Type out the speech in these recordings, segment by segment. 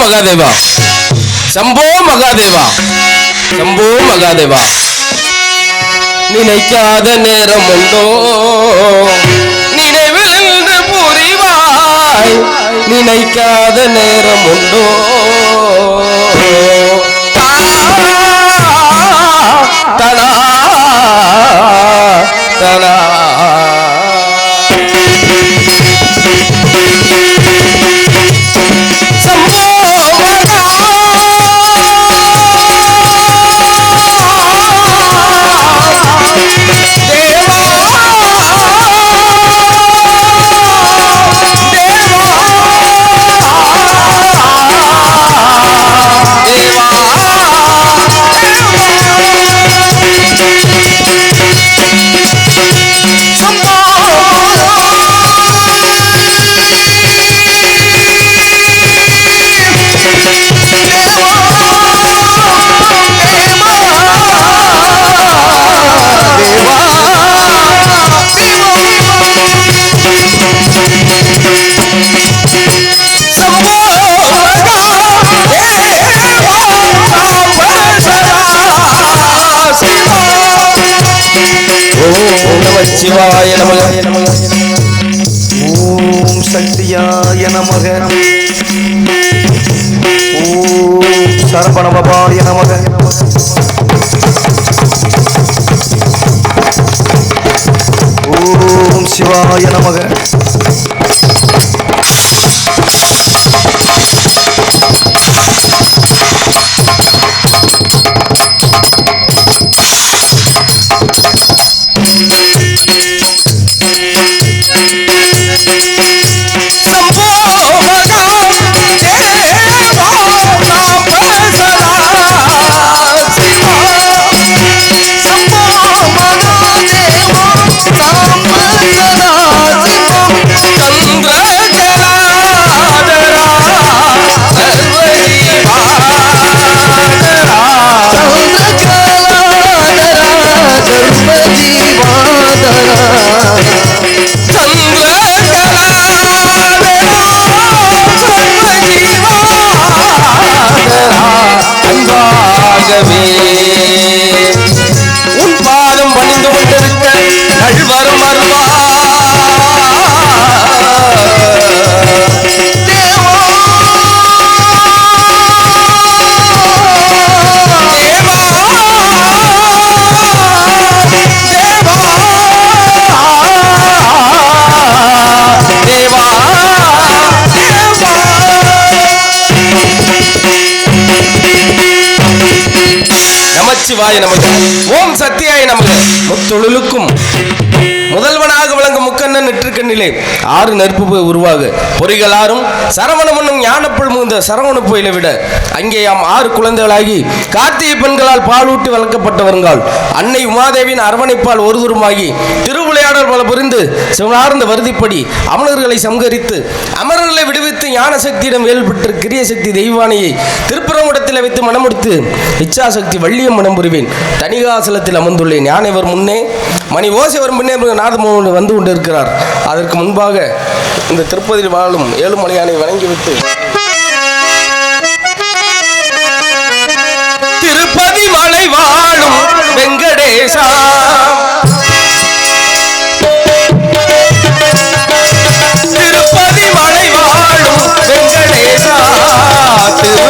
மகாதேவா. சம்போ மகாதேவா. சம்போ மகாதேவா. நினைக்காத நேரம் உண்டோ. நினைவில் புரிவாய். நினைக்காத நேரம் உண்டோ. தனா தனா சிவாய நமக ஓம் சக்தியாய நமக ஓம் சரபணபாய நமக ஓம் சிவாய நமக நமச்சிவாய நமக ஓம் சத்தியாய நமக முத்தொழிலுக்கும் முதல்வனாக விளங்கும் முக்கண்ணன் நெற்றுக்கண்ணிலே ஆறு நெருப்பு உருவாக. பொறிகளாரும் சரவணம் என்னும் ஞானப்புள் முந்த சரவண புயலை விட அங்கே யாம் ஆறு குழந்தைகளாகி கார்த்திகை பெண்களால் பாலூட்டி வளர்க்கப்பட்டவர்கள் அன்னை உமாதேவியின் அரவணைப்பால் ஒருதுருமாகி திருவிளையாடல் பல புரிந்து சிவனார்ந்த வருதிப்படி அமலர்களை சம்கரித்து அமரர்களை விடுவித்து ஞான சக்தியிடம் வேல் பெற்று கிரிய சக்தி தெய்வானையை திரு திருப்பரங்குடத்தில் வைத்து மனமுடித்து இச்சாசக்தி வள்ளியம் மனம் புரிவேன். தனிகாசலத்தில் அமர்ந்துள்ளேன். ஞானவர் முன்னே? மணி ஓசைவர் முன்னே நாதமோகன் வந்து கொண்டிருக்கிறார். அதற்கு முன்பாக இந்த திருப்பதியில் வாழும் ஏழுமலையானை வணங்கிவிட்டு திருப்பதி மலை வாழும் வெங்கடேசா. திருப்பதி மலை வாழும் வெங்கடேசா. திரு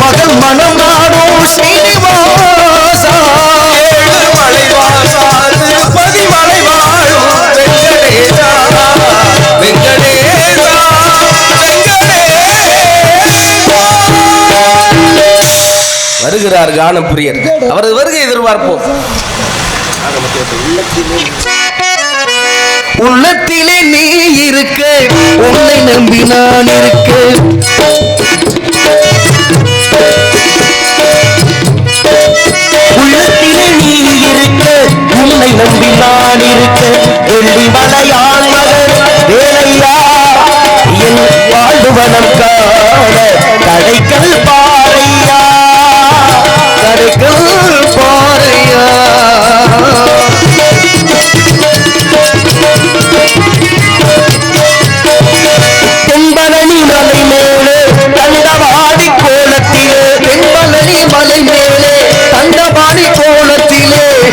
மகள் மனம் நாடும் ஸ்ரீனிவாசா ஏழு மலைவாசா திருப்பதி மலை வெங்கடேசா வெங்கடேசா. வருகிறார் கானப்பிரியர் அவரது வருகை எதிர்பார்ப்போம். உள்ளத்திலே நீ இருக்க உன்னை நம்பி நான் இருக்க. உள்ளத்திலே நீ இருக்க உன்னை நம்பி நான் இருக்க வெள்ளி மலையான் மகன் வேலையா? என் வாழ்வனம் காண கடைக்கல் பாறையா? கடைக்கல் பாறையா?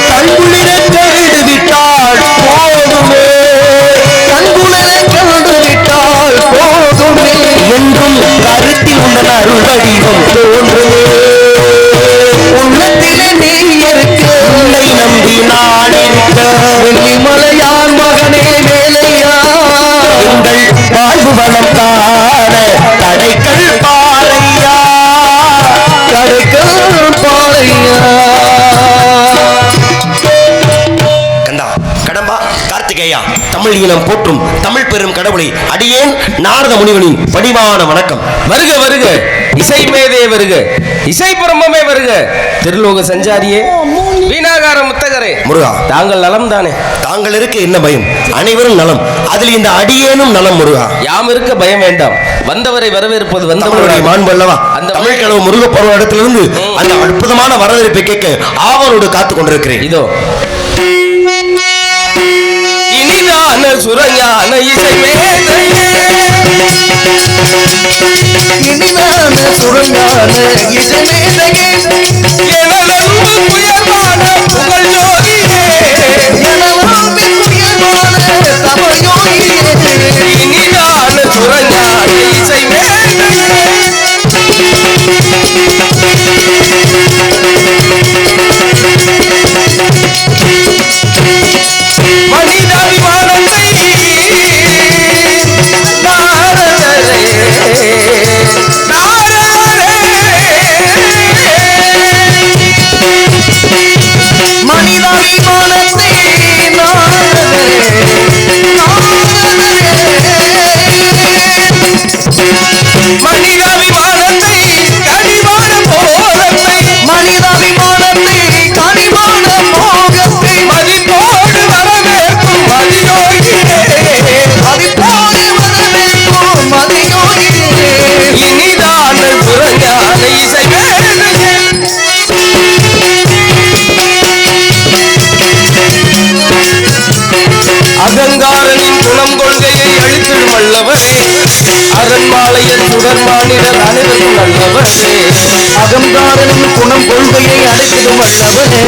கண்குளிர கழுது போதுமே. கண்குளிர கழுது போதுமே. என்றும் கருத்தில் உள்ள அருள் வடிவம் தோன்றுமே. தமிழ் இனம் போற்றும் தமிழ் பெரும் கடவுளை அடியேன் நாரத முனிவனின் பணிவான வணக்கம். வருக வருக. இசை மேதே வருக. இசை பிரம்மமே வருக. திருலோக சஞ்சாரியே. வீணாகார முத்தகரே. முருகா. தாங்கள் நலம் தானே தாங்கள் இருக்க என்ன பயம்? அனைவரும் நலம். அதில் இந்த அடியேனும் நலம் முருகா. யாம் இருக்க பயம் வேண்டாம். வந்தவரை வரவேற்பது வந்தவருடைய மாண்பு அல்லவா? அந்த- தமிழ் கடவுள் முருக பருவ இடத்திலிருந்து அந்த அற்புதமான வரவேற்பை கேட்க ஆவலோடு காத்துக் கொண்டிருக்கிறேன் இதோ இனிதான சுரஞான இசை மேதையே சுரங்கான இசைமேதையே எனதன்பு உயர்வான புகழ் ஜோதியே. எனலாம்பின் உயர்வான தவயோகியே இனிதான சுரஞான அரண்மாலையர் சுடர்மானிடர் அனைவரும் நல்லவரே அகங்காரனின் குணம் கொள்கையை அடைத்திடும் அல்லவனே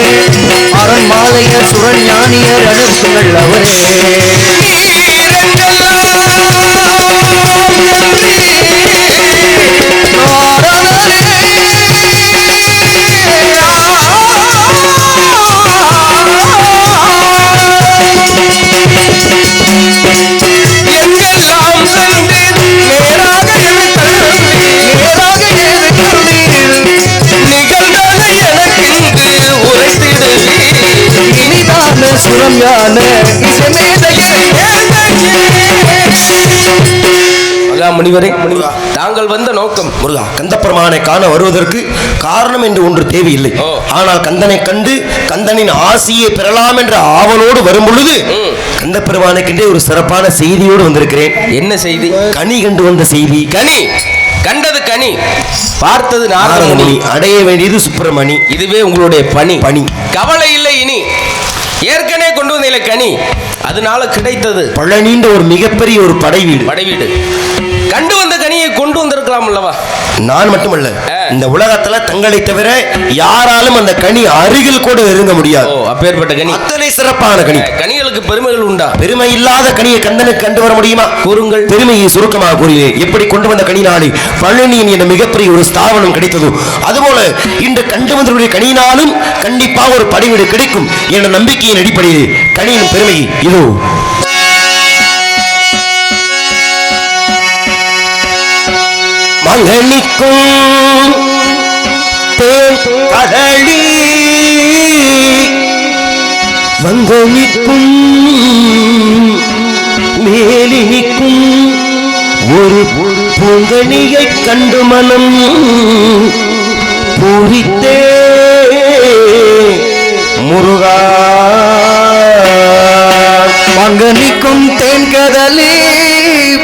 அரண்மாலையர் சுரன் ஞானியர் அனுப்பும் சுரம் வந்த நோக்கம். முருகா கந்தப்பெருமானை காண வருவதற்கு காரணம் என்று ஒன்று தேவையில்லை. ஆனால் கந்தனை கண்டு கந்தனின் ஆசியை பெறலாம் என்ற ஆவலோடு வரும் பொழுது ம். கந்தப்பெருமானுக்கென்றே ஒரு சிறப்பான செய்தியோடு வந்திருக்கிறேன். என்ன செய்தி? கனி கண்டு வந்த செய்தி. கனி. கண்டது கனி. பார்த்தது நாரதமுனி அடைய வேண்டியது சுப்பிரமணி. இதுவே உங்களுடைய பணி. பணி. கவலை இல்லை இனி. ஏற்கனவே வந்த கனி. அதனால கிடைத்தது பழனின்ற ஒரு மிகப்பெரிய ஒரு படை வீடு. படை வீடு கண்டு வந்த கனியை கொண்டு வந்திருக்கலாம் அல்லவா? நான் மட்டுமல்ல. இந்த உலகத்துல தங்களை தவிர யாராலும் அந்த கனி அருகில் கூட நெருங்க முடியாது. அப்பேற்பட்ட கனி. அத்தனை சிறப்பான கனி. அஹ், கனிகளுக்கு பெருமைகள் உண்டா? பெருமை இல்லாத கனியை கந்தனுக்கு கண்டு வர முடியுமா? கூறுங்கள். பெருமையை சுருக்கமாக கூறினேன். எப்படி கொண்டு வந்த கனினாலே பழனியின் என மிகப்பெரிய ஒரு ஸ்தாபனம் கிடைத்தது. அதுபோல இன்று கண்டு வந்தவருடைய கனியினாலும் கண்டிப்பாக ஒரு படிவீடு கிடைக்கும் என்ற நம்பிக்கையின் அடிப்படையில் கனியின் பெருமை இதோ. மங்கனிக்கும் தேன் கடலி வங்கனிக்கும் மேலினிக்கும் ஒரு பூங்கனியை கண்டு மனம் பூரித்தே. முருகா. மங்கனிக்கும் தேன்கடலே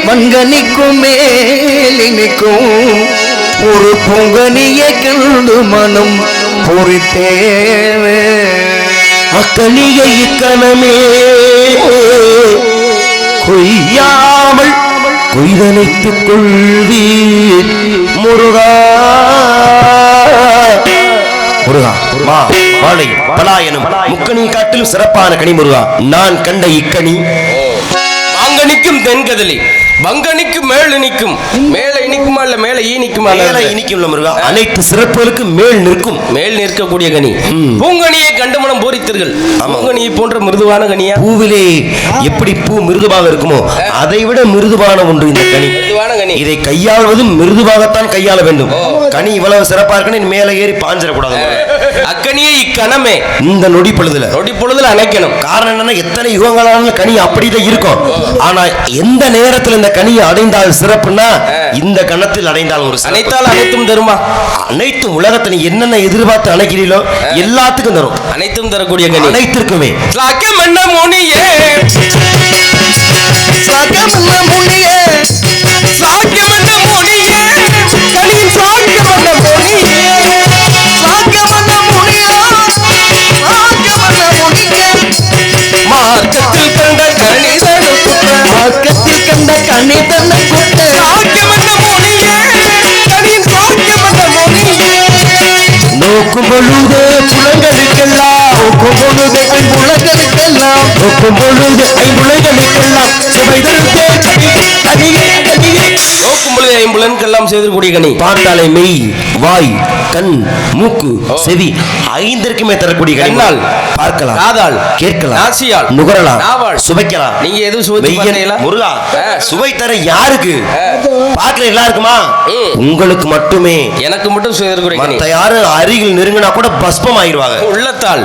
மங்கனிக்கும் மேலினிக்கும் ஒரு பொங்கனிய கிண்டு மனம் பொறித்தேவே அக்கனியை இக்கணமே கொய்யாமல் கொய்தனைத்துக் கொள்வீர். முருகா. முருகா மா வாழை பலாயனும் முக்கணி காட்டிலும் சிறப்பான கனி முருகா. நான் கண்ட இக்கணி மாங்கனிக்கும் தென்கதலி. வங்கனிக்கும் மேல் இனிக்கும் மேல இனிக்குமா இல்ல மேல ஈ நிக்குமா மேல இனிக்கும் முருகா. அனைத்து சிறப்புகளுக்கு மேல் நிற்கும். மேல் நிற்கக்கூடிய கனி. பூங்கனியை கண்டுமணம் போரித்தீர்கள். பூங்கனியை போன்ற மிருதுவான கனியா? பூவிலே எப்படி பூ மிருதுவாக இருக்குமோ அதை விட மிருதுவான ஒன்று இந்த கனி. இதை கையாள்வதும் மிருதுவாகத்தான் கையாள வேண்டும். கனி இவ்வளவு சிறப்பா இருக்குன்னு மேலே ஏறி பாஞ்சிடக்கூடாது. அக்கனியை இக்கணமே. இந்த நொடி பொழுதுல. நொடி பொழுதுல அணைக்கணும். காரணம் என்னன்னா எத்தனை யுகங்களான கனி அப்படிதான் இருக்கும். ஆனா எந்த நேரத்துல இந்த கனியை அடைந்தால் சிறப்புன்னா இந்த கணத்தில் அடைந்தால் ஒரு. அனைத்தால் அனைத்தும் தருமா? அனைத்தும் உலகத்தை நீ என்னென்ன எதிர்பார்த்து அணைக்கிறீங்களோ எல்லாத்துக்கும் தரும். அனைத்தும் தரக்கூடிய கனி. அனைத்திற்குமே. சாக்கியமன்ன முனியே சகமல்ல முனியே சாக்கியமன்ன நோக்கும் பொழுது ஐம்புலைகளுக்கெல்லாம் சுவை தரும் தேன் கனி, கனியே, கனியே. நோக்கும் பொழுது ஐம்புலன்கெல்லாம் செய்திருக்கூடிய கனி. பார்த்தாலே மெய் வாய் கண் மூக்கு செவி ஐந்திற்குமே தரக்கூடிய கண்ணால், பார்க்கலாம். காதால், கேட்கலாம். நாசியால், நுகரலாம். நாவால். சுவைக்கலாம். நீங்க எதுவும் பார்த்தீங்களா? முருகா. சுவை தர யாருக்கு? பார்க்கல எல்லாருக்குமா. உங்களுக்கு மட்டுமே. எனக்கு மட்டும் மத்த யாரும் அருகில் நெருங்கினா கூட பஸ்பம் ஆயிருவாங்க உள்ளத்தால்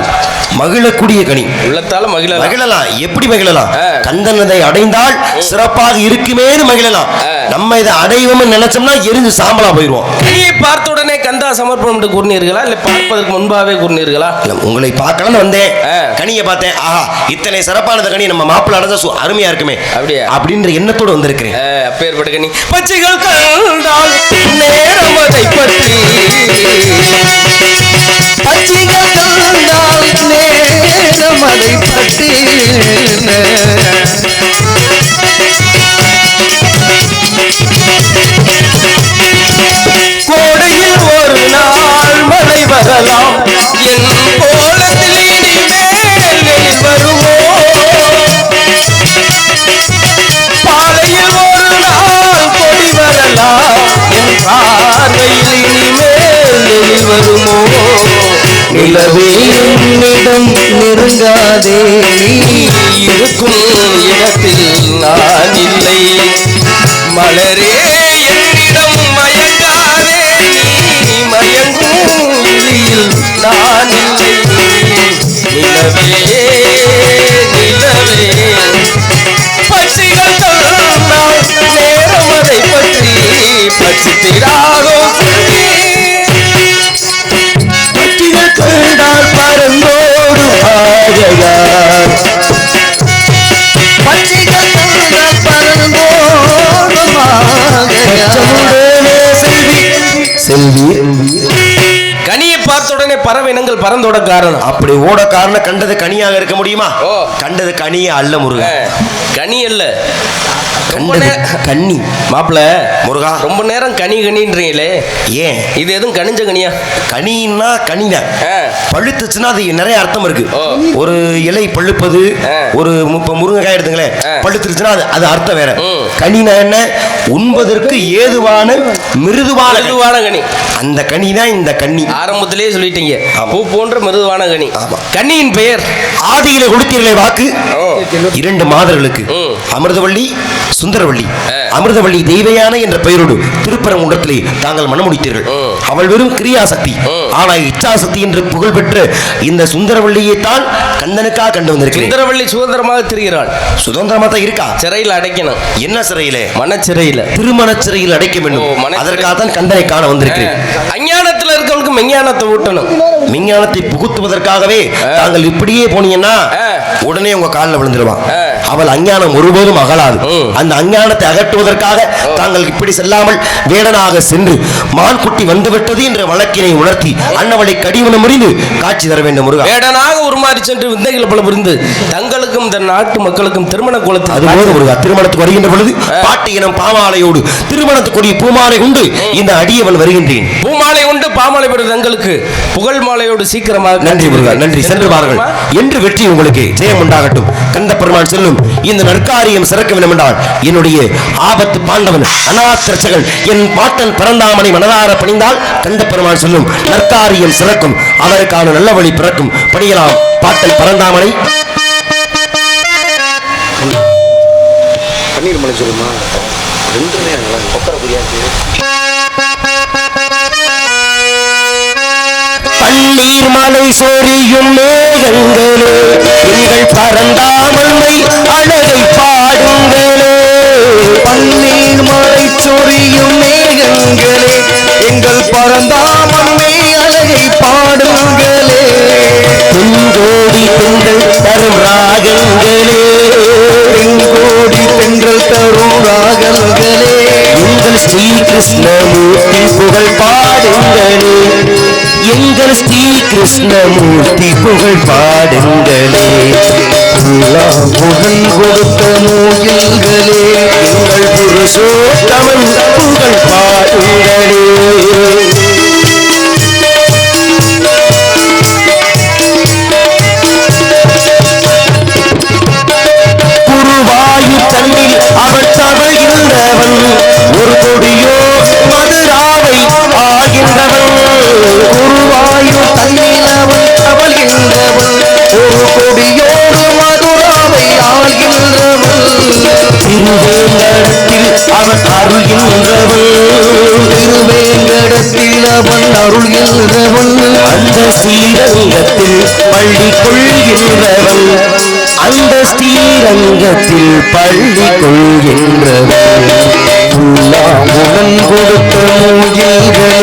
மகிழக்கூடிய கனி. உள்ளத்தால மகிழ மகிழலாம். எப்படி மகிழலாம். கந்தனதை அடைந்தால் சிறப்பாக இருக்குமேனு மகிழலாம். நம்ம இதை அடைவோம்னு நினைச்சோம்னா எரிஞ்சு சாம்பலா போயிருவோம் கனியை பார்த்த உடனே கந்தா சமர்ப்பணம் கூறினீர்களா? இல்ல பார்ப்பதற்கு முன்பாகவே கூறினீர்களா? உங்களை பார்க்கலாம்னு வந்தேன். ஆ. கனியை பார்த்தேன். ஆஹா இத்தனை சிறப்பானது கனி நம்ம மாப்பிள்ள அடைஞ்சா அருமையா இருக்குமே. அப்படியா? அப்படின்ற எண்ணத்தோடு வந்திருக்கிறேன். அப்பேற்பட்ட கனி. பச்சைகள் கண்டால் நேரம் அதை பற்றி. பச்சிகள் கண்டால் நேரம் அதை பற்றி. நிலவே என்னிடம் நெருங்காதே. இருக்கும் இடத்தில் நான் இல்லை. மலரே என்னிடம் மயங்காதே. மயங்கும் இழியில் நான் இல்லை. நிலவே உடனே பறவை இனங்கள் பறந்தோட காரணம் அப்படி ஓட காரணம் கண்டது கனியாக இருக்க முடியுமா ஓ. கண்டது கனியே அல்ல முருகன். கனி அல்ல ரொம்ப கண்டது கன்னி மாப்பிள முருகா. ரொம்ப நேரம் கனி கனின்றீங்களே ஏன் இது எதுவும் கனிஞ்ச கனியா கனின்னா கனிதான் ஆ. பழுத்துச்சுன்னா அது நிறைய அர்த்தம் இருக்கு. ஒரு இலை பழுப்பது. ஒரு முருங்கைக்காய் எடுத்துங்களேன். பழுத்துருச்சுன்னா அது அது அர்த்தம் வேற. கனினா என்ன உண்பதற்கு ஏதுவான மிருதுவான. மிருதுவான கனி அந்த கனி தான் இந்த கன்னி ஆரம்பத்திலேயே சொல்லிட்டீங்க. பூ போன்ற மிருதுவான கனி. கனியின் பெயர் ஆதியில கொடுத்தீர்களே வாக்கு. இரண்டு மாதர்களுக்கு. அமிர்தவள்ளி சுந்தரவள்ளி. அமிர்தவள்ளி தெய்வயான என்ற பெயரோடு திருப்பரங்குன்றத்திலே தாங்கள் மனமுடித்தீர்கள். அவள் வெறும் கிரியாசக்தி ம். ஆனா இச்சாசக்தி என்று புகழ் பெற்ற இந்த சுந்தரவள்ளியை தான் கந்தனுக்காக கண்டு வந்திருக்கிறேன். சுந்தரவள்ளி சுதந்திரமாக திரிகிறாள். சுதந்திரமா தான் இருக்கா? சிறையில் அடைக்கணும். என்ன சிறையிலே? மனச்சிறையில். திருமண சிறையில் அடைக்க வேண்டும். அதற்காக தான் கந்தனை காண வந்திருக்கிறேன். அஞ்ஞானத்துல இருக்கவனுக்கு மெஞ்ஞானத்தை ஊட்டணும். விஞ்ஞானத்தை புகுத்துவதற்காகவே தாங்கள் இப்படியே போனீங்கன்னா. உடனே உங்க காலில் விழுந்துருவான். அவள் அஞ்ஞானம் ஒருபோதும் அகலாது. அந்த அஞ்ஞானத்தை அகற்றுவதற்காக தாங்கள் இப்படி செல்லாமல் வேடனாக சென்று மான் குட்டி வந்துவிட்டது என்ற வழக்கினை உணர்த்தி அன்னவளை கடிமணம் முறிந்து காட்சி தர வேண்டும் முருகா. வேடனாக உருமாறி சென்று விந்தைகள் பல புரிந்து தங்களுக்கும் தன் நாட்டு மக்களுக்கும் திருமண குலத்தில் அதுபோது முருகா. திருமணத்துக்கு வருகின்ற பொழுது பாட்டு இனம் பாமாலையோடு திருமணத்துக்குரிய பூமாலை உண்டு. இந்த அடியவன் வருகின்றேன். பூமாலை உண்டு பாமாலை பெறும் தங்களுக்கு. புகழ் மாலையோடு சீக்கிரமாக நன்றி முருகா. நன்றி. சென்று பாருங்கள். என்று வெற்றி உங்களுக்கு ஜெயம் உண்டாகட்டும். கந்த பெருமான் செல்லும். இந்த நற்காரியம் சிறக்க வேண்டும் என்றால் என்னுடைய ஆபத்து பாண்டவன் அநாத்திரச்சகன் என் பாட்டன் பிறந்தாமனை மனதார பணிந்தால் கந்த பெருமான் சொல்லும் நற்காரியம் சிறக்கும் அவருக்கான நல்ல வழி பிறக்கும். பணியலாம் பாட்டன் பரந்தாமனை. பன்னீர் மலை சொல்லுமா? ரெண்டுமே கொக்கரை புரியாது பன்னீர் மலை சொரியும் மேகங்களே எங்கள் பரந்தாமனை அழகை பாடுங்களே. பன்னீர் மலை சொரியும் மேகங்களே எங்கள் பரந்தாமன்மை அழகை பாடுங்களே. பெண்கோடி பெண்கள் தரும் ராகங்களே பெண்கோடி பெண்கள் தரும் ராகங்களே. எங்கள் ஸ்ரீ கிருஷ்ணமூர்த்தி புகழ் பா எங்கள் ஸ்ரீ கிருஷ்ணமூர்த்தி புகழ் பாடுங்களே புகழ் கொடுத்த மூயில்களே எங்கள் புருஷோத்தமன் புகழ் பாடுங்களே திருவேங்கடத்தில் அவன் அருள்கின்றவன் திருவேங்கடத்தில் அவன் அருள்கின்றவன் அந்த ஸ்ரீரங்கத்தில் பள்ளி கொள்கின்றவன் அந்த ஸ்ரீரங்கத்தில் பள்ளி கொள்கின்றவன் உடன் கொடுத்த எங்கள்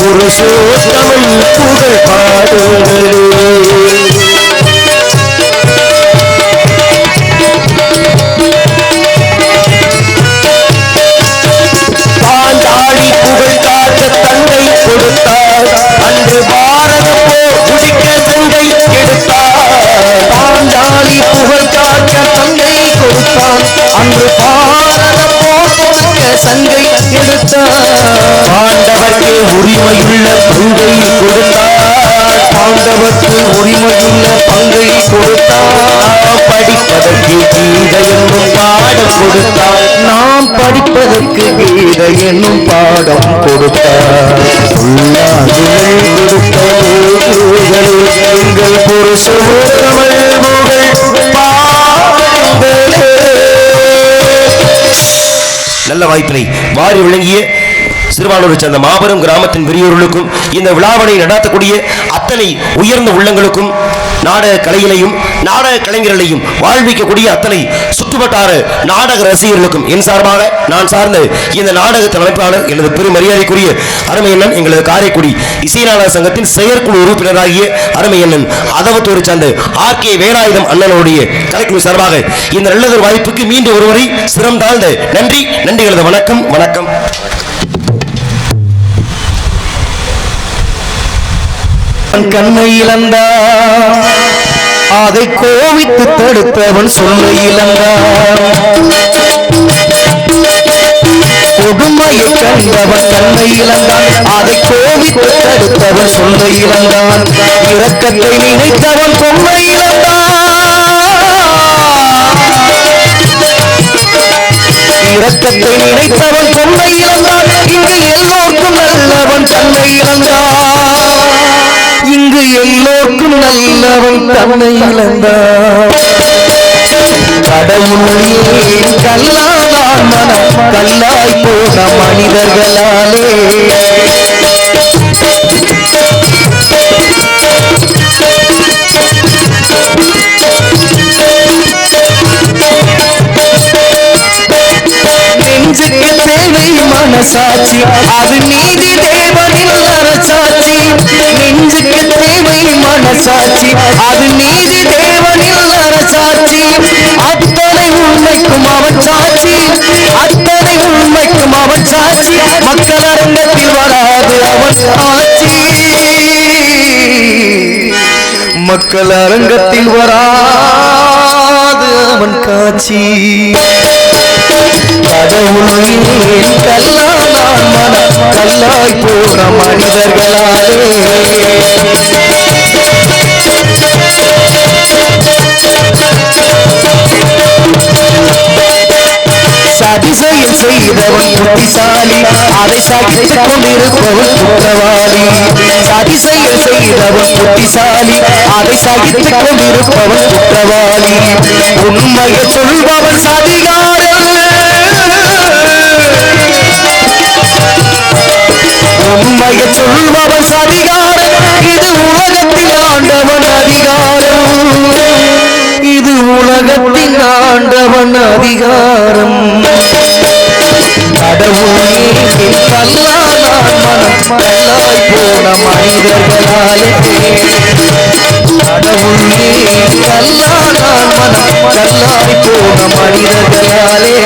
புருஷோத்தமன் புகழ் பாடுங்களே அன்று பாரத போர் கொடுக்க சங்கை எடுத்தான் பாண்டவர்க்கு உரிமையுள்ள பங்கை கொடுத்தார். பாண்டவர்க்கு உரிமையுள்ள பங்கை கொடுத்தான் நாம் படிப்பதற்கு கீதை என்னும் பாடம் கொடுத்தார். நாம் படிப்பதற்கு கீதை என்னும் பாடம் கொடுத்தார். கொடுத்த எங்கள் புகழ் பாடுங்களே. நல்ல வாய்ப்பினை வாரி விளங்கிய சிறுவானூரை சேர்ந்த மாபெரும் கிராமத்தின் பெரியோர்களுக்கும் இந்த விழாவினை நடத்தக்கூடிய அத்தனை உயர்ந்த உள்ளங்களுக்கும் நாடக கலையிலையும் நாடக கலைஞர்களையும் வாழ்விக்கக்கூடிய அத்தனை சுற்றுவட்டார நாடக ரசிகர்களுக்கும் என் சார்பாக நான் சார்ந்த இந்த நாடகத்தின் அமைப்பாளர் எனது பெரும் மரியாதைக்குரிய அருமையண்ணன் எங்களது காரைக்குடி இசைநாடக சங்கத்தின் செயற்குழு உறுப்பினராகிய அருமையண்ணன் அதவத்தூரை சார்ந்த ஆர் கே வேலாயுதம் அண்ணனுடைய கலைக்குழு சார்பாக இந்த நல்லதொரு வாய்ப்புக்கு மீண்டும் ஒருவரை சிரம் தாழ்ந்த நன்றி நன்றிகளது வணக்கம் வணக்கம். கண்ணை இழந்தார் அதை கோவித்து தடுத்தவன் சொல்ல இழந்தான் கொடுமையை கண்டவன் தன்னை இழந்தான் அதை கோவித்து தடுத்தவன் சொல்ல இழந்தான் இரக்கத்தை நினைத்தவன் கொள்ள இழந்தான் இரக்கத்தை நினைத்தவன் கொள்ள இழந்தான் அவன் தன்னை இழந்தான். கடவுளே கல்லாதான் மனம் கல்லாய் போன மனிதர்களாலே. நெஞ்சுக்கு தேவை மனசாட்சி அது நீதி தேவனின் அரசாட்சி நெஞ்சுக்கு நீதி தேவனில் அரசாட்சி அத்தனை உண்மைக்கும் அவன் சாட்சி. அத்தனை உண்மைக்கும் அவன் சாட்சி. மக்கள் அரங்கத்தில் வராது அவன் ஆட்சி மக்கள் அரங்கத்தில் வராது அவன் காட்சி. கடவுளே கல்லாதான் மனம் கல்லாய் போன மனிதர்களாலே. சதிசெயல் செய்தவன் புத்திசாலி அதை சகித்துக் கொண்டிருப்பவன் குற்றவாளி. சதிசெயல் செய்தவன் புத்திசாலி அதை சகித்துக் கொண்டிருப்பவன் குற்றவாளி. உண்மையை சொல்பவன் சதிகாரன் உண்மையை சொல்பவன் உலகத்தின் ஆண்டவன் அதிகாரம். கடவுளே கல்லாதான் மனம் கல்லாய் போன மனிதர்களாலே கடவுளே கல்லாதான் மனம் கல்லாய் போன மனிதர்களாலே